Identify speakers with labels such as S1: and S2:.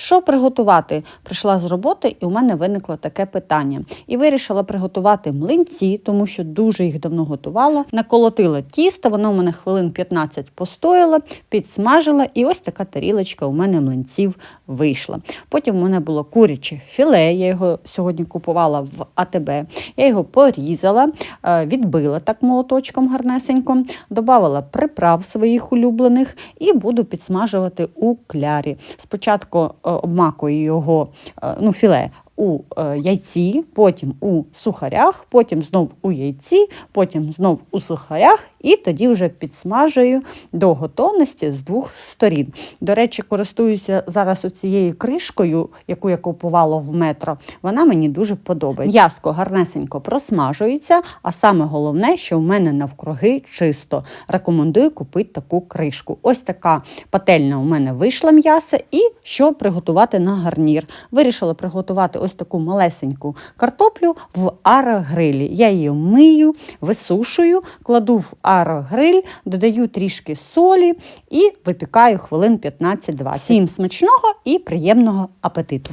S1: Що приготувати? Прийшла з роботи, і у мене виникло таке питання. І вирішила приготувати млинці, тому що дуже їх давно готувала. Наколотила тісто, воно у мене хвилин 15 постояло, підсмажила, і ось така тарілочка у мене млинців вийшла. Потім у мене було куряче філе, я його сьогодні купувала в АТБ. Я його порізала, е, відбила так молоточком гарнесенько, додавала приправ своїх улюблених і буду підсмажувати у клярі. Спочатку обмакую його, е, ну, філе. У е, яйці, потім у сухарях, потім знов у яйці, потім знов у сухарях, і тоді вже підсмажую до готовності з двох сторін. До речі, користуюся зараз оцією кришкою, яку я купувала в метро. Вона мені дуже подобається. М'яско гарнесенько просмажується, а саме головне, що в мене навкруги чисто. Рекомендую купити таку кришку. Ось така пательня у мене вийшла м'ясо, і що приготувати на гарнір. Вирішила приготувати ось таку малесеньку картоплю в арогрилі. Я її мию, висушую, кладу в арогриль, додаю трішки солі і випікаю хвилин 15-20. Всім смачного і приємного апетиту!